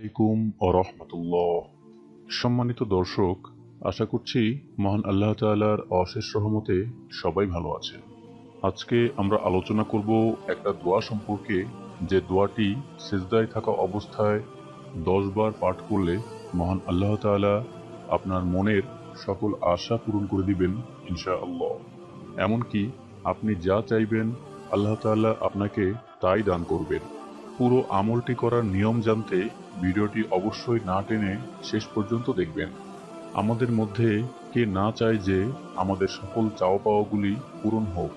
আলাইকুম ও রহমতুল্লাহ। সম্মানিত দর্শক, আশা করছি মহান আল্লাহ তাআলার অশেষ রহমতে সবাই ভালো আছেন। আজকে আমরা আলোচনা করব একটা দোয়া সম্পর্কে, যে দোয়াটি সেজদায় থাকা অবস্থায় দশ বার পাঠ করলে মহান আল্লাহ তাআলা আপনার মনের সকল আশা পূরণ করে দিবেন ইনশা আল্লাহ এমনকি আপনি যা চাইবেন, আল্লাহ তাআলা আপনাকে তাই দান করবেন। পুরো আমলটি করার নিয়ম জানতে ভিডিওটি অবশ্যই না টেনে শেষ পর্যন্ত দেখবেন। আমাদের মধ্যে কে না চায় যে আমাদের সকল চাওয়া পাওয়াগুলি পূরণ হোক।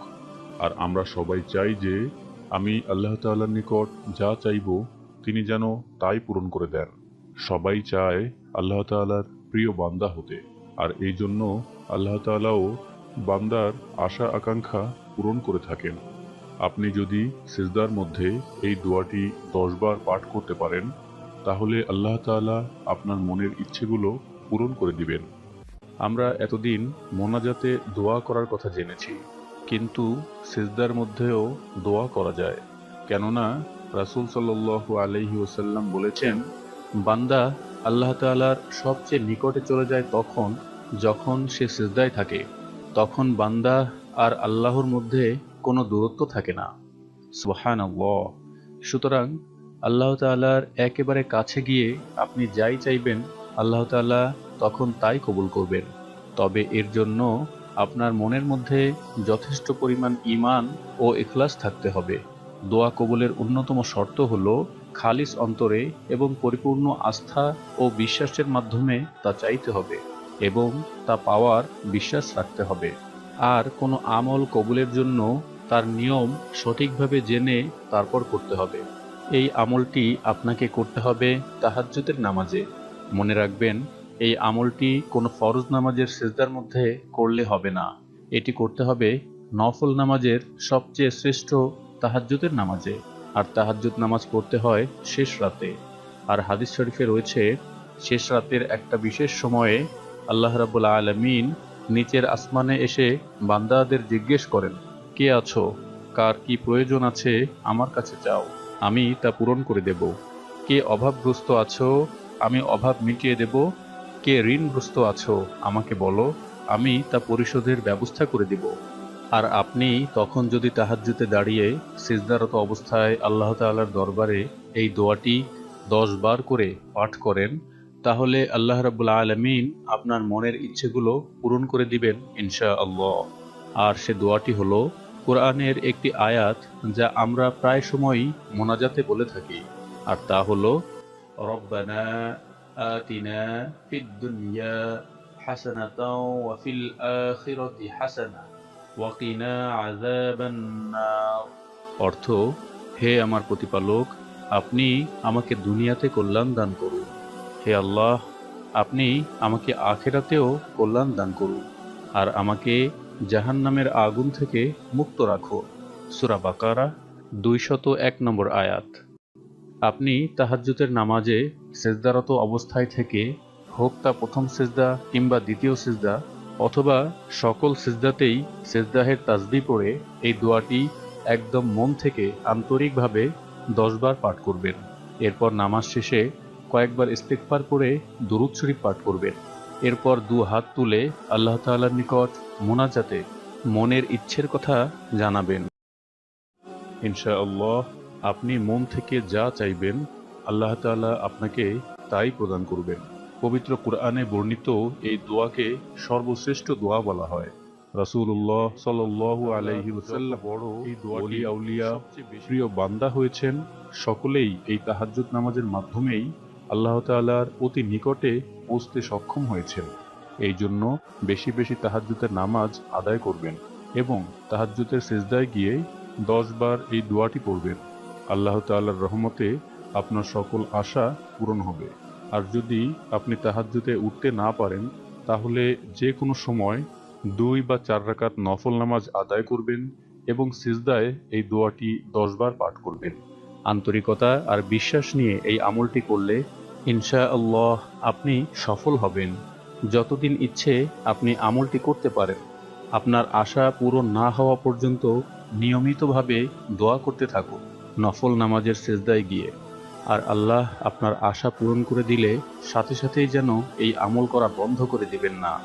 আর আমরা সবাই চাই যে আমি আল্লাহ তাআলার নিকট যা চাইব, তিনি যেন তাই পূরণ করে দেন। সবাই চায় আল্লাহ তাআলার প্রিয় বান্দা হতে। আর এই জন্য আল্লাহ তাআলাও বান্দার আশা, আকাঙ্ক্ষা পূরণ করে থাকেন। আপনি যদি সিজদার মধ্যে এই দোয়াটি দশবার পাঠ করতে পারেন তাহলে আল্লাহ তাআলা আপনার মনের ইচ্ছেগুলো পূরণ করে দিবেন। আমরা এতদিন মোনাজাতে দোয়া করার কথা জেনেছি, কিন্তু সিজদার মধ্যেও দোয়া করা যায়। কেননা রাসূল সাল্লাল্লাহু আলাইহি ওসাল্লাম বলেছেন, বান্দা আল্লাহ তাআলার সবচেয়ে নিকটে চলে যায় তখন, যখন সে সিজদায় থাকে। তখন বান্দা আর আল্লাহর মধ্যে কোনো দূরত্ব থাকে না। সুহান সুতরাং আল্লাহ তাল্লাহর একেবারে কাছে গিয়ে আপনি যাই চাইবেন, আল্লাহ তাল্লাহ তখন তাই কবুল করবেন। তবে এর জন্য আপনার মনের মধ্যে যথেষ্ট পরিমাণ ইমান ও ইখলাস থাকতে হবে। দোয়া কবুলের অন্যতম শর্ত হল খালিস অন্তরে এবং পরিপূর্ণ আস্থা ও বিশ্বাসের মাধ্যমে তা চাইতে হবে এবং তা পাওয়ার বিশ্বাস রাখতে হবে। আর কোনো আমল কবুলের জন্য তার নিয়ম সঠিকভাবে জেনে তারপর করতে হবে। এই আমলটি আপনাকে করতে হবে তাহাজ্জুদের নামাজে। মনে রাখবেন, এই আমলটি কোনো ফরজ নামাজের সেজদার মধ্যে করলে হবে না। এটি করতে হবে নফল নামাজের সবচেয়ে শ্রেষ্ঠ তাহাজ্জুদের নামাজে। আর তাহাজ্জুদ নামাজ পড়তে হয় শেষ রাতে। আর হাদিস শরীফে রয়েছে, শেষ রাতের একটা বিশেষ সময়ে আল্লাহ রাবুল আলমিন নিচের আসমানে এসে বান্দাদের জিজ্ঞেস করেন, কে আছো? কার কি প্রয়োজন আছে? আমার কাছে চাও আমি তা পূরণ করে দেব। কে অভাবগ্রস্ত আছো, আমি অভাব মিটিয়ে দেব। কে ঋণগ্রস্ত আছো, আমাকে বলো, আমি তা পরিশোধের ব্যবস্থা করে দিব। আর আপনি তখন যদি তাহাজ্জুতে দাঁড়িয়ে সিজদারত অবস্থায় আল্লাহ তাআলার দরবারে এই দোয়াটি দশ বার করে পাঠ করেন, তাহলে আল্লাহ রাবুল আলমিন আপনার মনের ইচ্ছেগুলো পূরণ করে দিবেন ইনশা আল্লাহ আর সে দোয়াটি হলো কোরআনের একটি আয়াত যা আমরা প্রায় সময়ই মোনাজাতে বলে থাকি, আর তা হল ফিদ দুনিয়া হাসানা অর্থ, হে আমার প্রতিপালক, আপনি আমাকে দুনিয়াতে কল্যাণ দান করুন। হে আল্লাহ, আপনি আমাকে আখেরাতেও কল্যাণ দান করুন। আর আমাকে জাহান নামের আগুন থেকে মুক্ত রাখো। সুরা বাকারা, দুইশত এক নম্বর আয়াত। আপনি তাহাজ্জুতের নামাজে সেজদারত অবস্থায় থেকে হোক তা প্রথম সেজদা কিংবা দ্বিতীয় সেজদা অথবা সকল সেজদাতেই সেজদাহের তাজবি পড়ে এই দোয়াটি একদম মন থেকে আন্তরিকভাবে দশবার পাঠ করবেন। এরপর নামাজ শেষে কয়েকবার ইস্তেকফার করে দুরুদ শরীফ পাঠ করবেন। এরপর দু হাত তুলে আল্লাহ তাআলার নিকট মোনাজাতে মনের ইচ্ছের কথা জানাবেন। ইনশাআল্লাহ আপনি মন থেকে যা চাইবেন আল্লাহ তাআলা আপনাকে তাই প্রদান করবেন। পবিত্র কোরআনে বর্ণিত এই দোয়াকে সর্বশ্রেষ্ঠ দোয়া বলা হয়। রাসূলুল্লাহ সাল্লাল্লাহু আলাইহি ওয়াসাল্লাম বড় এই দোয়াটি আউলিয়া প্রিয় বান্দা হয়েছেন। সকলেই এই তাহাজ্জুদ নামাজের মাধ্যমেই আল্লাহ তাআলার অতি নিকটে পৌঁছতে সক্ষম হয়েছেন। এই জন্য বেশি বেশি তাহাজ্জুদের নামাজ আদায় করবেন এবং তাহাজ্জুদের সেজদায় গিয়ে দশ বার এই দোয়াটি পড়বেন। আল্লাহ তাআলার রহমতে আপনার সকল আশা পূরণ হবে। আর যদি আপনি তাহাজ্জুদে উঠতে না পারেন, তাহলে যে কোনো সময় দুই বা চার রাকাত নফল নামাজ আদায় করবেন এবং সিজদায় এই দোয়াটি দশবার পাঠ করবেন। আন্তরিকতা আর বিশ্বাস নিয়ে এই আমলটি করলে ইনশা আল্লাহ আপনি সফল হবেন। যতদিন ইচ্ছে আপনি আমলটি করতে পারেন আপনার আশা পূরণ না হওয়া পর্যন্ত নিয়মিতভাবে দোয়া করতে থাকুন নফল নামাজের সেজদায় গিয়ে। আর আল্লাহ আপনার আশা পূরণ করে দিলে সাথে সাথেই যেন এই আমল করা বন্ধ করে দিবেন না।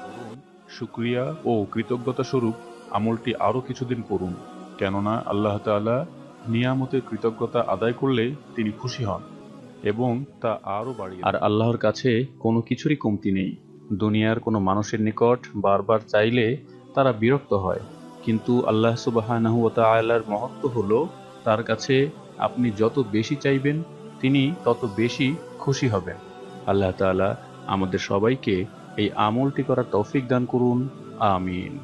শুক্রিয়া ও কৃতজ্ঞতা স্বরূপ আমলটি আরও কিছুদিন করুন কেননা আল্লাহ তাআলা নিয়ামতের কৃতজ্ঞতা আদায় করলে তিনি খুশি হন এবং তা আরও বাড়িয়ে আর আল্লাহর কাছে কোনো কিছুরই কমতি নেই। দুনিয়ার কোনো মানুষের নিকট বারবার চাইলে তারা বিরক্ত হয়। কিন্তু আল্লাহ সুবাহর মহত্ব হল, তার কাছে আপনি যত বেশি চাইবেন, তিনি তত বেশি খুশি হবেন। আল্লাহ তালা আমাদের সবাইকে এই আমলটি করার তৌফিক দান করুন। আমিন।